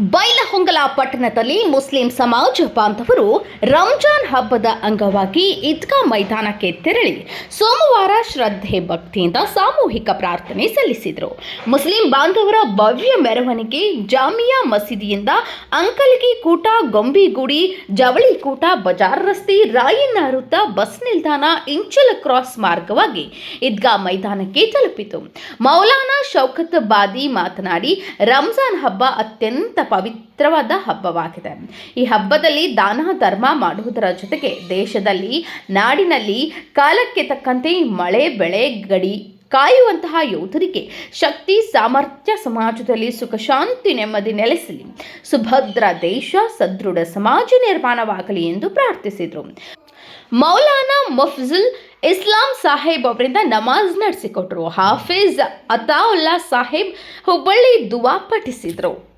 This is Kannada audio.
ಬೈಲಹೊಂಗಲ ಪಟ್ಟಣದಲ್ಲಿ ಮುಸ್ಲಿಂ ಸಮಾಜ ಬಾಂಧವರು ರಂಜಾನ್ ಹಬ್ಬದ ಅಂಗವಾಗಿ ಈದ್ಗಾ ಮೈದಾನಕ್ಕೆ ತೆರಳಿ ಸೋಮವಾರ ಶ್ರದ್ಧೆ ಭಕ್ತಿಯಿಂದ ಸಾಮೂಹಿಕ ಪ್ರಾರ್ಥನೆ ಸಲ್ಲಿಸಿದರು. ಮುಸ್ಲಿಂ ಬಾಂಧವರ ಭವ್ಯ ಮೆರವಣಿಗೆ ಜಾಮಿಯಾ ಮಸೀದಿಯಿಂದ ಅಂಕಲಗಿ ಕೂಟ, ಗೊಂಬಿಗುಡಿ, ಜವಳಿ ಕೂಟ, ಬಜಾರ್ ರಸ್ತೆ ರಾಯಣ್ಣ ವೃತ್ತ ಬಸ್ ನಿಲ್ದಾಣ, ಇಂಚಲ ಕ್ರಾಸ್ ಮಾರ್ಗವಾಗಿ ಈದ್ಗಾ ಮೈದಾನಕ್ಕೆ ತಲುಪಿತು. ಮೌಲಾನಾ ಶೌಕತ್ ಬಾದಿ ಮಾತನಾಡಿ, ರಂಜಾನ್ ಹಬ್ಬ ಅತ್ಯಂತ ಪವಿತ್ರವಾದ ಹಬ್ಬವಾಗಿದೆ. ಈ ಹಬ್ಬದಲ್ಲಿ ದಾನ, ಧರ್ಮ ಮಾಡುವುದರ ಜೊತೆಗೆ ದೇಶದಲ್ಲಿ, ನಾಡಿನಲ್ಲಿ ಕಾಲಕ್ಕೆ ತಕ್ಕಂತೆ ಮಳೆ, ಬೆಳೆ, ಗಡಿ ಕಾಯುವಂತಹ ಯೋಧರಿಗೆ ಶಕ್ತಿ, ಸಾಮರ್ಥ್ಯ, ಸಮಾಜದಲ್ಲಿ ಸುಖ, ಶಾಂತಿ, ನೆಮ್ಮದಿ ನೆಲೆಸಲಿ. ಸುಭದ್ರ ದೇಶ, ಸದೃಢ ಸಮಾಜ ನಿರ್ಮಾಣವಾಗಲಿ ಎಂದು ಪ್ರಾರ್ಥಿಸಿದರು. ಮೌಲಾನಾ ಮುಫ್ಜುಲ್ ಇಸ್ಲಾಂ ಸಾಹೇಬ್ ಅವರಿಂದ ನಮಾಜ್ ನಡೆಸಿಕೊಟ್ರು. ಹಾಫಿಜ್ ಅತಾವುಲ್ಲಾ ಸಾಹೇಬ್ ಹುಬ್ಬಳ್ಳಿ ದುವಾ ಪಠಿಸಿದರು.